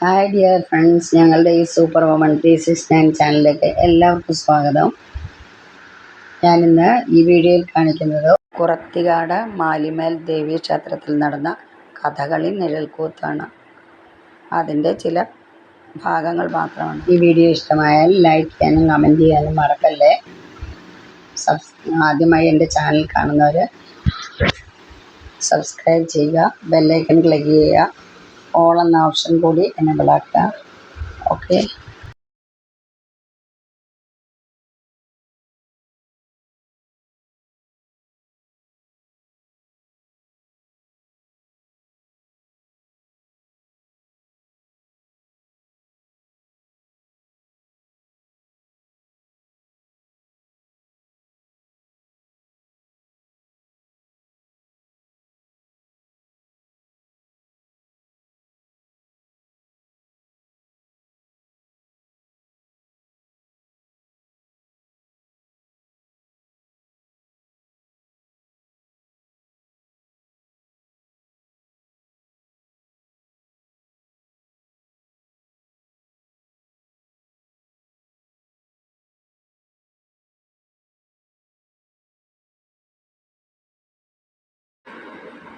Hi dear friends ഞങ്ങളുടെ ഈ super woman three six nine ചാനലിലേക്ക് എല്ലാവർക്കും സ്വാഗതം. ഞാനിന്ന് ഈ വീഡിയോയിൽ കാണിക്കുന്നത് കുറത്തികാട് മാലിമേൽ ദേവി ക്ഷേത്രത്തിൽ നടന്ന കഥകളി നിഴൽക്കൂത്താണ്. അതിന്റെ ചില ഭാഗങ്ങൾ മാത്രമാണ്. ഈ വീഡിയോ ഇഷ്ടമായാൽ ലൈക്ക് ചെയ്യാനും കമന്റ് ചെയ്യാനും മറക്കല്ലേ? സബ്സ് ആദ്യമായി എന്റെ ചാനൽ കാണുന്നവർ സബ്സ്ക്രൈബ് ചെയ്യുക ബെല്ലൈക്കൺ ക്ലിക്ക് ചെയ്യുക ഓൾ എന്ന ഓപ്ഷൻ കൂടി എനേബിൾ ആക്കുക. Okay